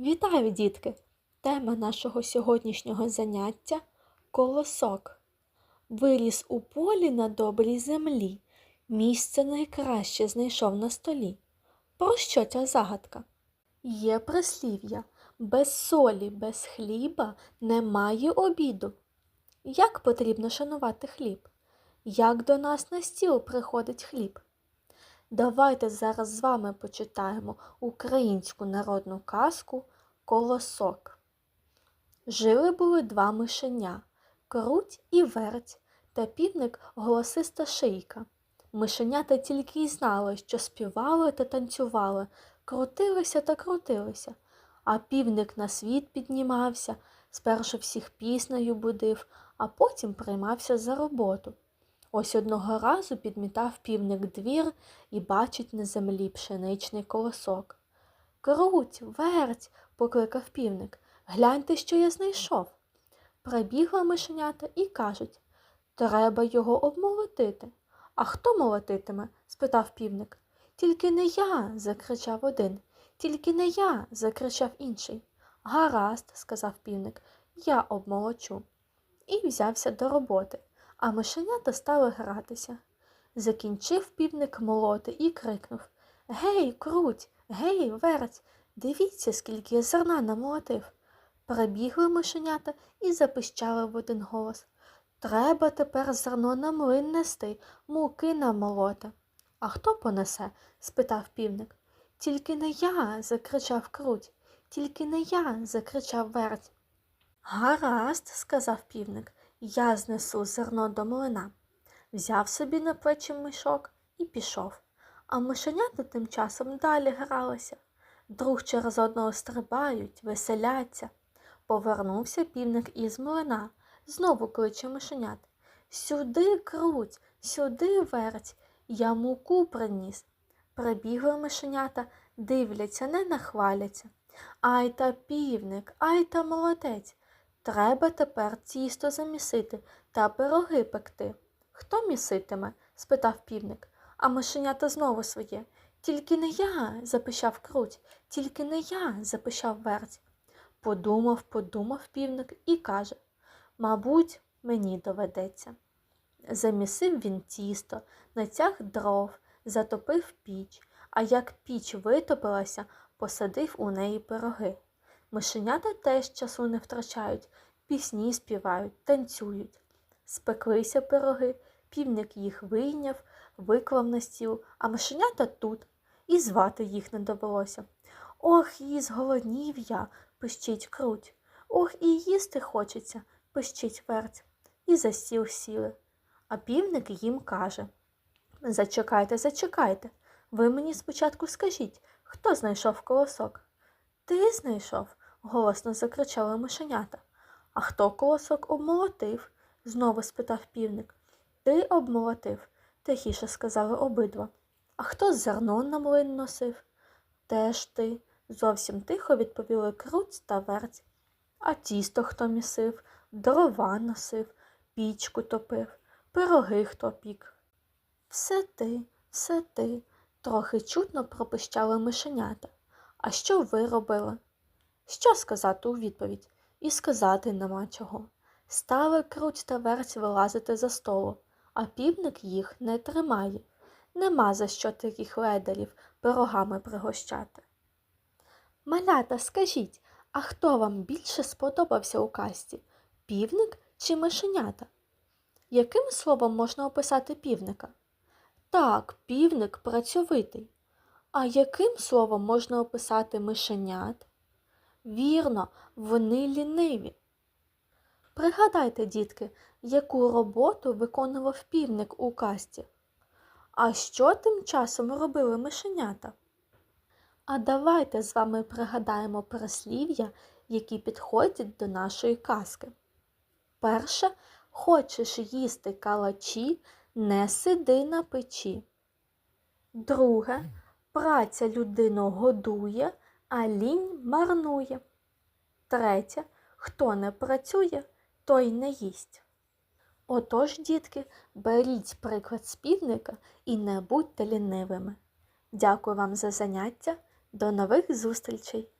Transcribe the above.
Вітаю, дітки! Тема нашого сьогоднішнього заняття колосок. Виріс у полі на добрій землі. Місце найкраще знайшов на столі. Про що ця загадка? Є прислів'я без солі, без хліба немає обіду. Як потрібно шанувати хліб? Як до нас на стіл приходить хліб? Давайте зараз з вами почитаємо українську народну казку Колосок. Жили були два мишеня круть і верть, та півник голосиста шийка. Мишенята тільки й знали, що співали та танцювали, крутилися та крутилися, а півник на світ піднімався, спершу всіх піснею будив, а потім приймався за роботу. Ось одного разу підмітав півник двір і бачить на землі пшеничний колосок. Круть, верть, покликав півник. Гляньте, що я знайшов. Прибігла мишенята і кажуть треба його обмолотити. А хто молотитиме? спитав півник. Тільки не я. закричав один. Тільки не я. закричав інший. Гаразд, сказав півник, я обмолочу. І взявся до роботи а мишенята стали гратися. Закінчив півник молоти і крикнув Гей, круть, гей, верть, дивіться, скільки я зерна намолотив. Прибігли мишенята і запищали в один голос Треба тепер зерно на млин нести, муки намолоти. А хто понесе? спитав півник. Тільки не я. закричав круть. Тільки не я. закричав верть. Гаразд, сказав півник. Я знесу зерно до млина. Взяв собі на плечі мішок і пішов. А мишенята тим часом далі гралися. Друг через одного стрибають, веселяться. Повернувся півник із млина, знову кличе мишенят. Сюди круть, сюди верть, я муку приніс. Прибігли мишенята, дивляться, не нахваляться. Ай та півник, ай та молодець. Треба тепер тісто замісити та пироги пекти. Хто міситиме? спитав півник, а мишенята знову своє. Тільки не я, запищав круть, тільки не я, запищав верть. Подумав, подумав півник і каже Мабуть, мені доведеться. Замісив він тісто, натяг дров, затопив піч, а як піч витопилася, посадив у неї пироги. Мишенята теж часу не втрачають, пісні співають, танцюють. Спеклися пироги, півник їх вийняв, виклав на стіл, а мишенята тут, і звати їх не довелося. Ох, і зголоднів я, пищить круть. Ох, і їсти хочеться, пищить верть. І за стіл сіли. А півник їм каже Зачекайте, зачекайте. Ви мені спочатку скажіть, хто знайшов колосок? Ти знайшов, голосно закричали мишенята. А хто колосок обмолотив? знову спитав півник. Ти обмолотив, тихіше сказали обидва. А хто зерно на млин носив? Теж ти, зовсім тихо відповіли круть та верть. А тісто хто місив, дрова носив, пічку топив, пироги хто пік. Все ти, все ти, трохи чутно пропищали мишенята. А що ви робили? Що сказати у відповідь? І сказати нема чого. Стали круть та верть вилазити за столу, а півник їх не тримає. Нема за що таких ледарів пирогами пригощати. Малята, скажіть, а хто вам більше сподобався у касті? Півник чи мишенята? Яким словом можна описати півника? Так, півник працьовитий. А яким словом можна описати мишенят? Вірно, вони ліниві. Пригадайте, дітки, яку роботу виконував півник у касті. А що тим часом робили мишенята? А давайте з вами пригадаємо прислів'я, які підходять до нашої казки. Перше, хочеш їсти калачі, не сиди на печі. Друге, праця людину годує, а лінь марнує. Третє, хто не працює, той не їсть. Отож, дітки, беріть приклад співника і не будьте лінивими. Дякую вам за заняття. До нових зустрічей!